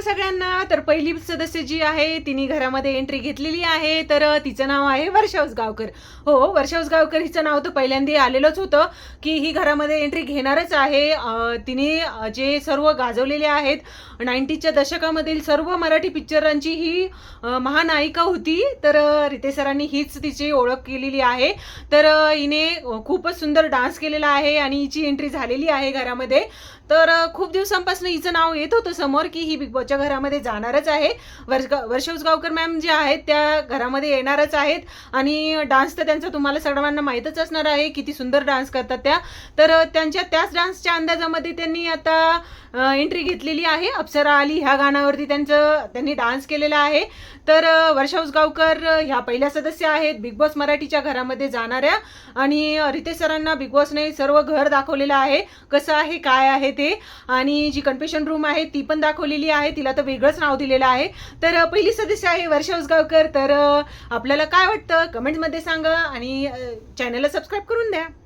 सगळ्यांना तर पहिली सदस्य जी आहे तिने घरामध्ये एंट्री घेतलेली आहे. तर तिचं नाव आहे वर्षा उसगावकर हो वर्षा उसगावकर हिचं नाव तर पहिल्यांदा आलेलंच होतं की ही घरामध्ये एंट्री घेणारच आहे. तिने जे सर्व गाजवलेले आहेत नाईन्टीच्या दशकामधील सर्व मराठी पिक्चरांची ही महानायिका होती. तर रिते सरांनी हीच तिची ओळख केलेली आहे. तर हिने खूपच सुंदर डान्स केलेला आहे आणि हिची एंट्री झालेली आहे घरामध्ये. तर खूप दिवसांपासून हिचं नाव येत होतं समोर की ही बिग बॉसच्या घरामध्ये जाणारच आहे वर्ष वर्ष उसगावकर मॅम जे आहेत त्या घरामध्ये येणारच आहेत. आणि डान्स तर त्यांचा तुम्हाला सर्वांना माहीतच असणार आहे किती सुंदर डान्स करतात त्या. तर त्यांच्या त्याच डान्सच्या अंदाजामध्ये त्यांनी आता एंट्री घेतलेली आहे. अप्सरा आली ह्या गाण्यावरती त्यांचं त्यांनी डान्स केलेला आहे. तर वर्षा उसगावकर ह्या पहिल्या सदस्य आहेत. बिग बॉस मराठीच्या घरामध्ये जाणाऱ्या आणि रितेश सरांना बिग बॉसने सर्व घर दाखवलेलं आहे. कसं आहे काय आहे ते? आणि जी कन्फेशन रूम आहे ती पण दाखवलेली आहे. तिला तर वेगळंच नाव दिलेलं आहे. तर पहिली सदस्य आहे वर्षा उसगावकर. तर आपल्याला काय वाटतं? कमेंटमध्ये सांगा आणि चॅनलला सबस्क्राईब करून द्या.